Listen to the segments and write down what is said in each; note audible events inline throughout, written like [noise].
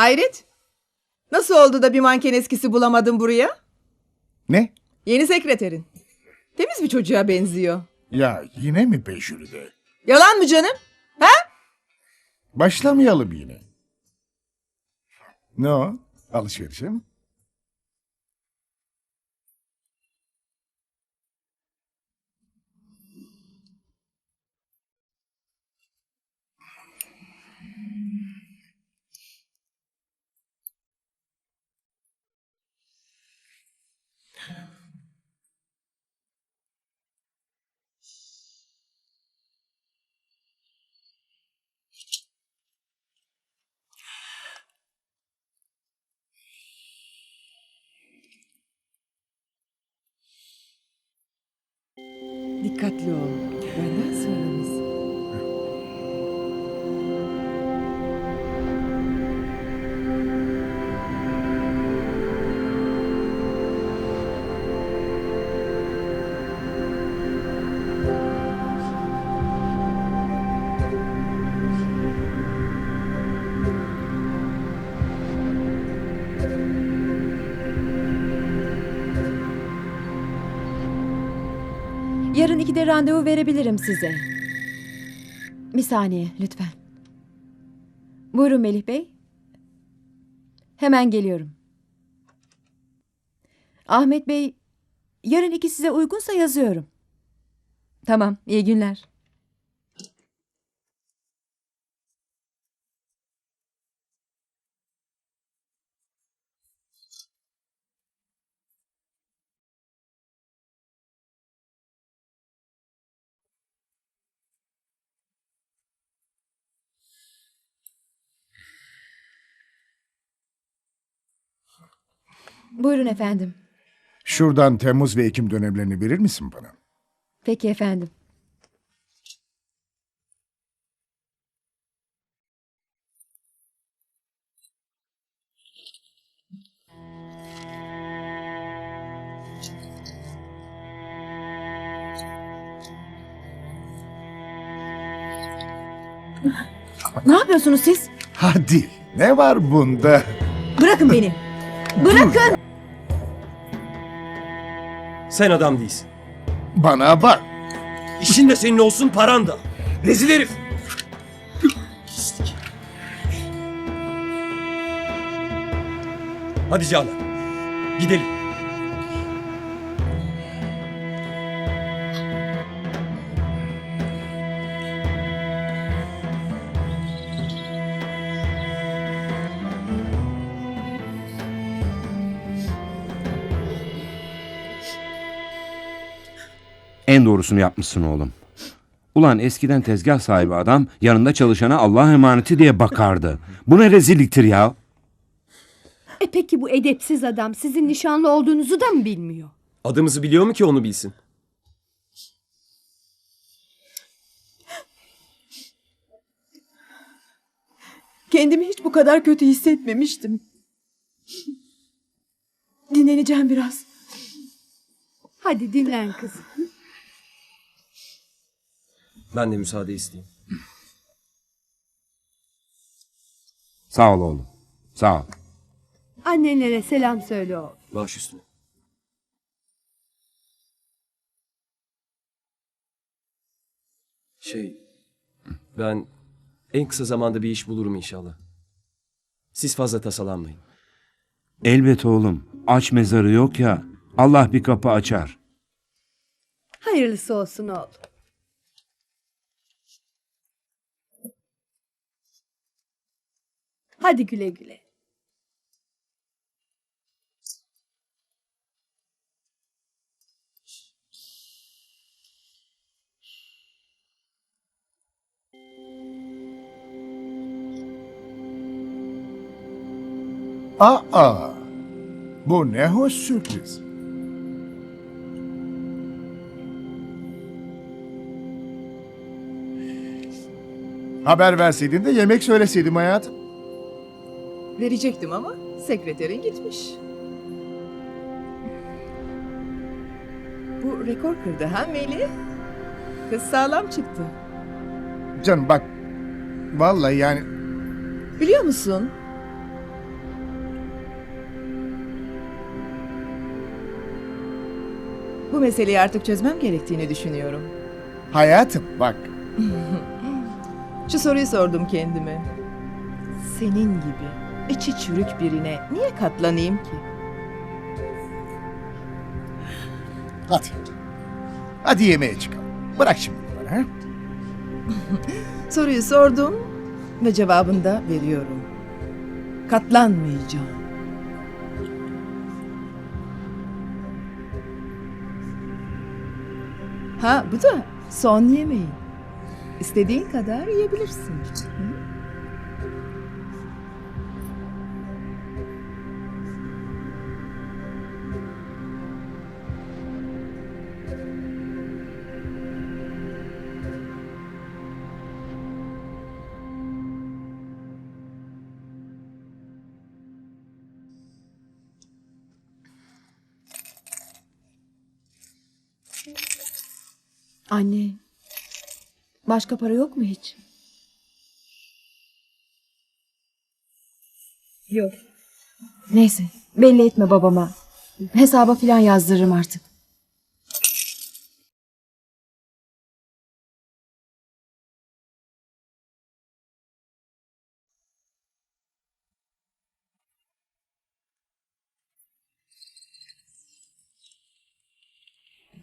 Hayret. Nasıl oldu da bir manken eskisi bulamadın buraya? Ne? Yeni sekreterin. Temiz bir çocuğa benziyor. Ya yine mi Beşir'de? Yalan mı canım? Ha? Başlamayalım yine. Ne o? Alışverişim? Dikkatli ol. Benden sonramız. Yarın ikide randevu verebilirim size. Bir saniye lütfen. Buyurun Melih Bey. Hemen geliyorum. Ahmet Bey, yarın iki size uygunsa yazıyorum. Tamam, iyi günler. Buyurun efendim. Şuradan Temmuz ve Ekim dönemlerini verir misin bana? Peki efendim. Ne yapıyorsunuz siz? Hadi. Ne var bunda? Bırakın beni. [laughs] Bırakın. Sen adam değilsin. Bana bak. İşin de senin olsun paran da. Rezil herif. Pislik. Hadi Canan. Gidelim. En doğrusunu yapmışsın oğlum. Ulan eskiden tezgah sahibi adam yanında çalışana Allah emaneti diye bakardı. Bu ne rezilliktir ya? E peki bu edepsiz adam sizin nişanlı olduğunuzu da mı bilmiyor? Adımızı biliyor mu ki onu bilsin? Kendimi hiç bu kadar kötü hissetmemiştim. Dinleneceğim biraz. Hadi dinlen kızım. Ben de müsaade isteyeyim. Sağ ol oğlum. Sağ ol. Annenlere selam söyle o. Baş üstüne. Şey, ben en kısa zamanda bir iş bulurum inşallah. Siz fazla tasalanmayın. Elbet oğlum. Aç mezarı yok ya. Allah bir kapı açar. Hayırlısı olsun oğlum. Hadi güle güle. Aa. Bu ne hoş sürpriz. Haber verseydin de yemek söyleseydim hayatım. Verecektim ama sekreterin gitmiş. Bu rekor kırdı ha Melih? Kız sağlam çıktı. Canım bak vallahi yani Biliyor musun? Bu meseleyi artık çözmem gerektiğini düşünüyorum. hayatım bak. [laughs] Şu soruyu sordum kendime. Senin gibi içi çürük birine niye katlanayım ki? Hadi. Hadi yemeğe çıkalım. Bırak şimdi bunları. Ha? [laughs] Soruyu sordum ve cevabını da veriyorum. Katlanmayacağım. Ha bu da son yemeğin. İstediğin kadar yiyebilirsin. Hı? Anne. Başka para yok mu hiç? Yok. Neyse. Belli etme babama. Hesaba filan yazdırırım artık.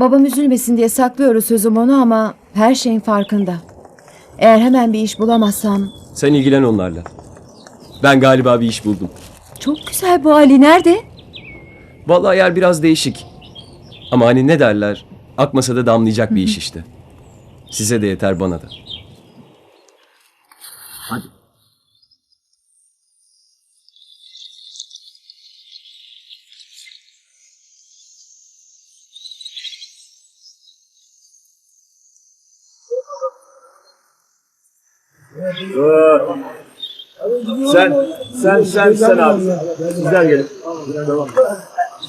Babam üzülmesin diye saklıyoruz sözüm onu ama her şeyin farkında. Eğer hemen bir iş bulamazsam... Sen ilgilen onlarla. Ben galiba bir iş buldum. Çok güzel bu Ali. Nerede? Vallahi yer biraz değişik. Ama hani ne derler? Akmasa da damlayacak bir iş işte. Size de yeter bana da. Sen, sen, sen, sen abi. Sizler gelin. Tamam.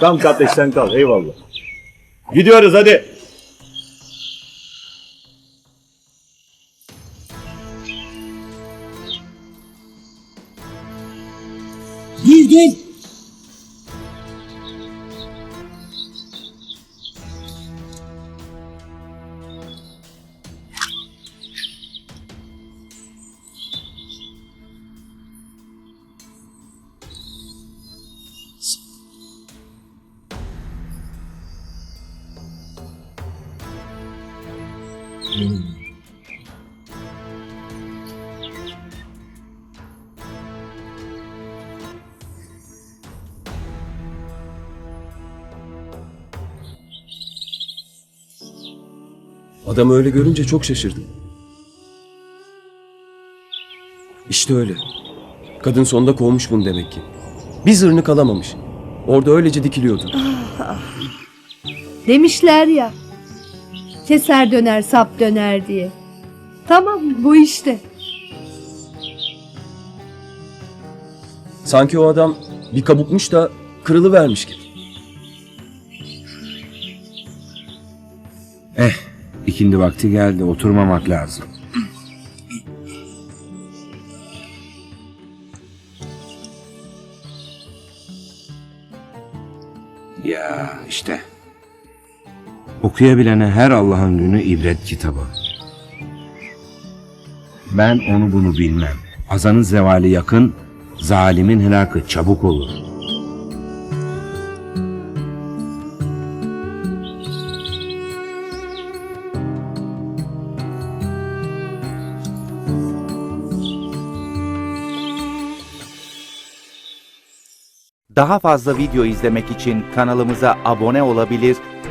Tamam kardeş sen kal. Eyvallah. Gidiyoruz hadi. Adamı öyle görünce çok şaşırdım. İşte öyle. Kadın sonunda kovmuş bunu demek ki. Bir zırnık alamamış. Orada öylece dikiliyordu. Demişler ya. Keser döner sap döner diye. Tamam bu işte. Sanki o adam bir kabukmuş da kırılıvermiş gibi. Eh, ikindi vakti geldi. Oturmamak lazım. Ya işte. Okuyabilene her Allah'ın günü ibret kitabı. Ben onu bunu bilmem. Azanın zevali yakın, zalimin helakı çabuk olur. Daha fazla video izlemek için kanalımıza abone olabilir,